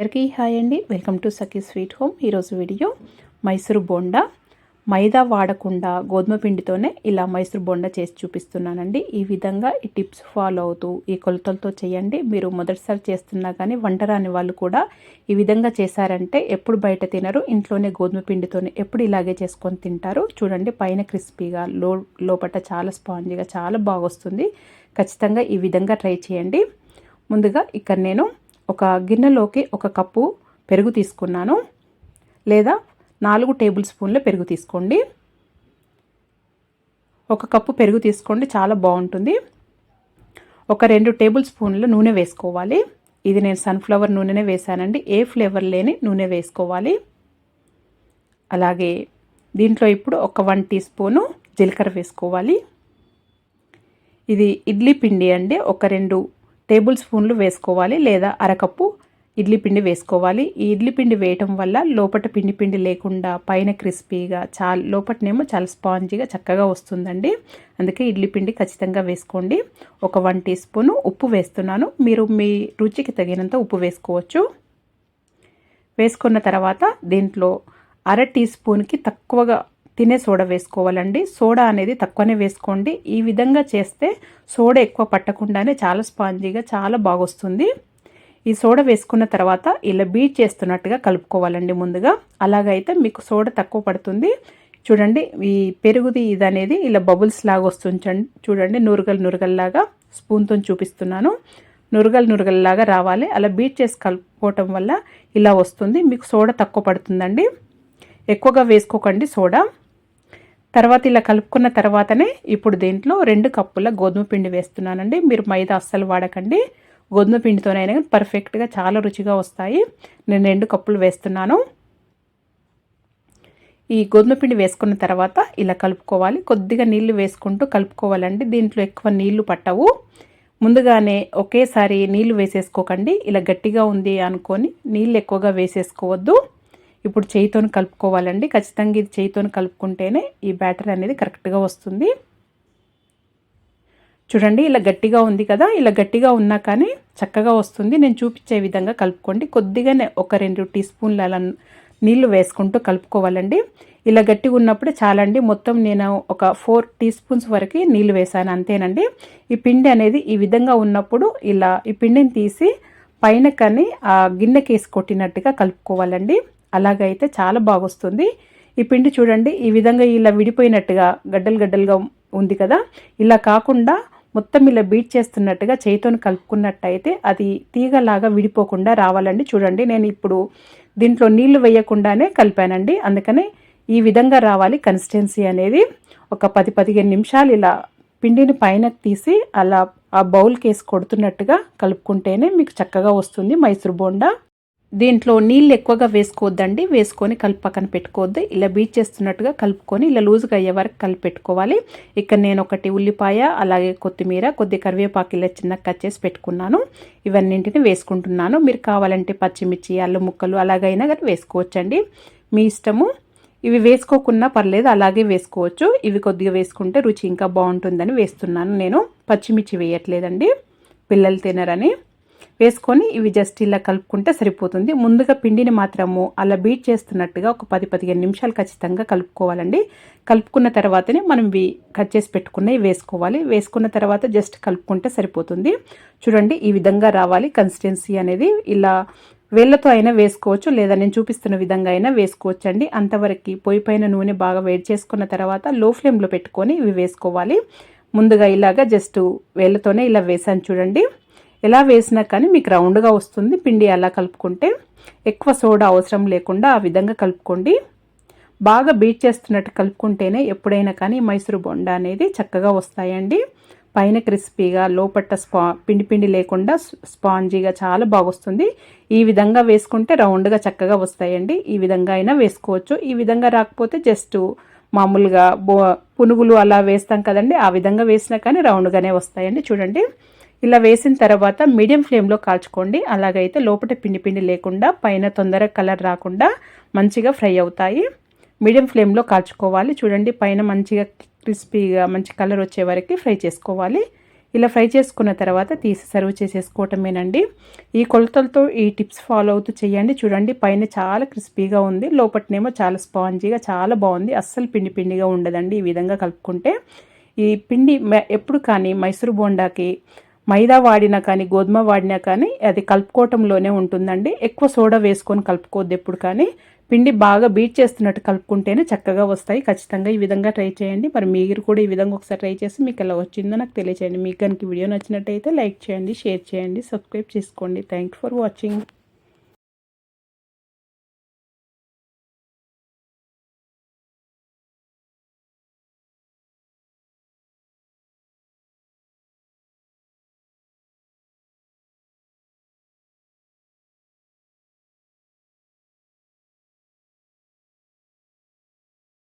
అందరికీ హాయ్ అండి. Welcome to Sakhi sweet home. ఈరోజు వీడియో మైసూరు బోండా. మైదా వాడకుండా గోధుమ పిండితోనే ఇలా మైసూరు బోండా చేసి చూపిస్తున్నానండి. ఈ విధంగా ఈ టిప్స్ ఫాలో అవుతూ ఈ కొలతలతో చేయండి. మీరు మొదటిసారి చేస్తున్నా కానీ వంట రాని వాళ్ళు కూడా ఈ విధంగా చేశారంటే ఎప్పుడు బయట తినరు. ఇంట్లోనే గోధుమ పిండితోనే ఎప్పుడు ఇలాగే చేసుకొని తింటారు. చూడండి పైన క్రిస్పీగా లో లోపల చాలా స్పాంజీగా చాలా బాగొస్తుంది. ఖచ్చితంగా ఈ విధంగా ట్రై చేయండి. ముందుగా ఇక్కడ నేను ఒక గిన్నెలోకి ఒక కప్పు పెరుగు తీసుకున్నాను. లేదా నాలుగు టేబుల్ స్పూన్ల పెరుగు తీసుకోండి. ఒక కప్పు పెరుగు తీసుకోండి చాలా బాగుంటుంది. ఒక రెండు టేబుల్ స్పూన్ల నూనె వేసుకోవాలి. ఇది నేను సన్ఫ్లవర్ నూనెనే వేసానండి ఏ ఫ్లేవర్ లేని నూనె వేసుకోవాలి. అలాగే దీంట్లో ఇప్పుడు ఒక వన్ టీ స్పూను జీలకర్ర వేసుకోవాలి. ఇది ఇడ్లీ పిండి అండి. ఒక రెండు టేబుల్ స్పూన్లు వేసుకోవాలి లేదా అరకప్పు ఇడ్లీ పిండి వేసుకోవాలి. ఈ ఇడ్లీ పిండి వేయటం వల్ల లోపట పిండి పిండి లేకుండా పైన క్రిస్పీగా చాలా లోపటనేమో చాలా స్పాంజీగా చక్కగా వస్తుందండి. అందుకే ఇడ్లీ పిండి ఖచ్చితంగా వేసుకోండి. ఒక వన్ టీ స్పూను ఉప్పు వేస్తున్నాను. మీరు మీ రుచికి తగినంత ఉప్పు వేసుకోవచ్చు. వేసుకున్న తర్వాత దీంట్లో అర టీ స్పూన్కి తక్కువగా తినే సోడా వేసుకోవాలండి. సోడా అనేది తక్కువనే వేసుకోండి. ఈ విధంగా చేస్తే సోడా ఎక్కువ పట్టకుండానే చాలా స్పాంజీగా చాలా బాగొస్తుంది. ఈ సోడా వేసుకున్న తర్వాత ఇలా బీట్ చేస్తున్నట్టుగా కలుపుకోవాలండి ముందుగా. అలాగైతే మీకు సోడా తక్కువ పడుతుంది. చూడండి ఈ పెరుగుది ఇది అనేది ఇలా బబుల్స్ లాగా వస్తుంది చూడండి నురగలు నురగల్లాగా స్పూన్తో చూపిస్తున్నాను. నురగలు నురగల్లాగా రావాలి. అలా బీట్ చేసి కలుపుకోవటం వల్ల ఇలా వస్తుంది. మీకు సోడా తక్కువ పడుతుందండి. ఎక్కువగా వేసుకోకండి సోడా. తర్వాత ఇలా కలుపుకున్న తర్వాతనే ఇప్పుడు దీంట్లో రెండు కప్పుల గోధుమ పిండి వేస్తున్నానండి. మీరు మైదా అస్సలు వాడకండి. గోధుమ పిండితోనైనా పర్ఫెక్ట్గా చాలా రుచిగా వస్తాయి. నేను రెండు కప్పులు వేస్తున్నాను. ఈ గోధుమ పిండి వేసుకున్న తర్వాత ఇలా కలుపుకోవాలి. కొద్దిగా నీళ్ళు వేసుకుంటూ కలుపుకోవాలండి. దీంట్లో ఎక్కువ నీళ్ళు పట్టవు. ముందుగానే ఒకేసారి నీళ్ళు వేసేసుకోకండి. ఇలా గట్టిగా ఉంది అనుకొని నీళ్ళు ఎక్కువగా వేసేసుకోవద్దు. ఇప్పుడు చేయితో కలుపుకోవాలండి. ఖచ్చితంగా ఇది చేయితో కలుపుకుంటేనే ఈ బ్యాటర్ అనేది కరెక్ట్గా వస్తుంది. చూడండి ఇలా గట్టిగా ఉంది కదా ఇలా గట్టిగా ఉన్నా కానీ చక్కగా వస్తుంది. నేను చూపించే విధంగా కలుపుకోండి. కొద్దిగానే ఒక రెండు టీ స్పూన్లు అలా నీళ్ళు వేసుకుంటూ కలుపుకోవాలండి. ఇలా గట్టిగా ఉన్నప్పుడే చాలండి. మొత్తం నేను ఒక ఫోర్ టీ స్పూన్స్ వరకు నీళ్ళు వేసాను అంతేనండి. ఈ పిండి అనేది ఈ విధంగా ఉన్నప్పుడు ఇలా ఈ పిండిని తీసి పైన కానీ ఆ గిన్నెకేసి కొట్టినట్టుగా కలుపుకోవాలండి. అలాగైతే చాలా బాగొస్తుంది. ఈ పిండి చూడండి ఈ విధంగా ఇలా విడిపోయినట్టుగా గడ్డలు గడ్డలుగా ఉంది కదా? ఇలా కాకుండా మొత్తం ఇలా బీట్ చేస్తున్నట్టుగా చేయితో కలుపుకున్నట్టయితే అది తీగలాగా విడిపోకుండా రావాలండి. చూడండి నేను ఇప్పుడు దీంట్లో నీళ్ళు వేయకుండానే కలిపానండి. అందుకని ఈ విధంగా రావాలి కన్సిస్టెన్సీ అనేది. ఒక పది పదిహేను నిమిషాలు ఇలా పిండిని పైన తీసి అలా ఆ బౌల్ కేసి కొడుతున్నట్టుగా కలుపుకుంటేనే మీకు చక్కగా వస్తుంది మైసూర్ బోండా. దీంట్లో నీళ్ళు ఎక్కువగా వేసుకోవద్దండి. వేసుకొని కలిపి పక్కన పెట్టుకోవద్దు. ఇలా బీచ్ చేస్తున్నట్టుగా కలుపుకొని ఇలా లూజ్గా అయ్యే వరకు కలిపి పెట్టుకోవాలి ఇక్కడ నేను ఒకటి ఉల్లిపాయ అలాగే కొత్తిమీర కొద్ది కరివేపాకు ఇలా చిన్న కట్ చేసి పెట్టుకున్నాను. ఇవన్నింటిని వేసుకుంటున్నాను. మీరు కావాలంటే పచ్చిమిర్చి అల్లం ముక్కలు అలాగైనా కానీ వేసుకోవచ్చండి. మీ ఇష్టము. ఇవి వేసుకోకున్నా పర్లేదు అలాగే వేసుకోవచ్చు. ఇవి కొద్దిగా వేసుకుంటే రుచి ఇంకా బాగుంటుందని వేస్తున్నాను నేను. పచ్చిమిర్చి వేయట్లేదండి. పిల్లలు తినరని. వేసుకొని ఇవి జస్ట్ ఇలా కలుపుకుంటే సరిపోతుంది. ముందుగా పిండిని మాత్రము అలా బీట్ చేస్తున్నట్టుగా ఒక పది పదిహేను నిమిషాలు ఖచ్చితంగా కలుపుకోవాలండి. కలుపుకున్న తర్వాతనే మనం ఇవి కట్ చేసి పెట్టుకున్నవి వేసుకోవాలి. వేసుకున్న తర్వాత జస్ట్ కలుపుకుంటే సరిపోతుంది. చూడండి ఈ విధంగా రావాలి. కన్సిస్టెన్సీ అనేది ఇలా వేళ్ళతో అయినా వేసుకోవచ్చు లేదా నేను చూపిస్తున్న విధంగా అయినా వేసుకోవచ్చు అండి అంతవరకు పొయ్యి పైన నూనె బాగా వేడి చేసుకున్న తర్వాత లో ఫ్లేమ్లో పెట్టుకొని ఇవి వేసుకోవాలి. ముందుగా ఇలాగా జస్ట్ వేళ్ళతోనే ఇలా వేసాను చూడండి. ఎలా వేసినా కానీ మీకు రౌండ్గా వస్తుంది. పిండి అలా కలుపుకుంటే ఎక్కువ సోడా అవసరం లేకుండా ఆ విధంగా కలుపుకోండి. బాగా బీట్ చేస్తున్నట్టు కలుపుకుంటేనే ఎప్పుడైనా కానీ మైసూరు బొండ అనేది చక్కగా వస్తాయండి. పైన క్రిస్పీగా లోపట్ట స్పా పిండి పిండి లేకుండా స్పాంజీగా చాలా బాగొస్తుంది. ఈ విధంగా వేసుకుంటే రౌండ్గా చక్కగా వస్తాయండి. ఈ విధంగా అయినా వేసుకోవచ్చు. ఈ విధంగా రాకపోతే జస్ట్ మామూలుగా బో పునుగులు అలా వేస్తాం కదండి. ఆ విధంగా వేసినా కానీ రౌండ్గానే వస్తాయండి. చూడండి. ఇలా వేసిన తర్వాత మీడియం ఫ్లేమ్లో కాల్చుకోండి. అలాగైతే లోపల పిండి పిండి లేకుండా పైన తొందరగా కలర్ రాకుండా మంచిగా ఫ్రై అవుతాయి. మీడియం ఫ్లేమ్లో కాల్చుకోవాలి. చూడండి పైన మంచిగా క్రిస్పీగా మంచి కలర్ వచ్చే వరకు ఫ్రై చేసుకోవాలి. ఇలా ఫ్రై చేసుకున్న తర్వాత తీసి సర్వ్ చేసేసుకోవటమేనండి. ఈ కొలతలతో ఈ టిప్స్ ఫాలో అవుతూ చేయండి. చూడండి పైన చాలా క్రిస్పీగా ఉంది. లోపట్నేమో చాలా స్పాంజీగా చాలా బాగుంది. అస్సలు పిండి పిండిగా ఉండదండి ఈ విధంగా కలుపుకుంటే. ఈ పిండి ఎప్పుడు కానీ మైసూరు బోండాకి మైదా వాడినా కానీ గోధుమ వాడినా కానీ అది కలుపుకోవటంలోనే ఉంటుందండి. ఎక్కువ సోడా వేసుకొని కలుపుకోవద్దు ఎప్పుడు కానీ. పిండి బాగా బీట్ చేస్తున్నట్టు కలుపుకుంటేనే చక్కగా వస్తాయి. ఖచ్చితంగా ఈ విధంగా ట్రై చేయండి. మరి మీరు కూడా ఈ విధంగా ఒకసారి ట్రై చేసి మీకు ఎలా వచ్చిందో నాకు తెలియచేయండి. మీకు కనుక వీడియో నచ్చినట్టయితే లైక్ చేయండి షేర్ చేయండి సబ్స్క్రైబ్ చేసుకోండి. Thank for watching.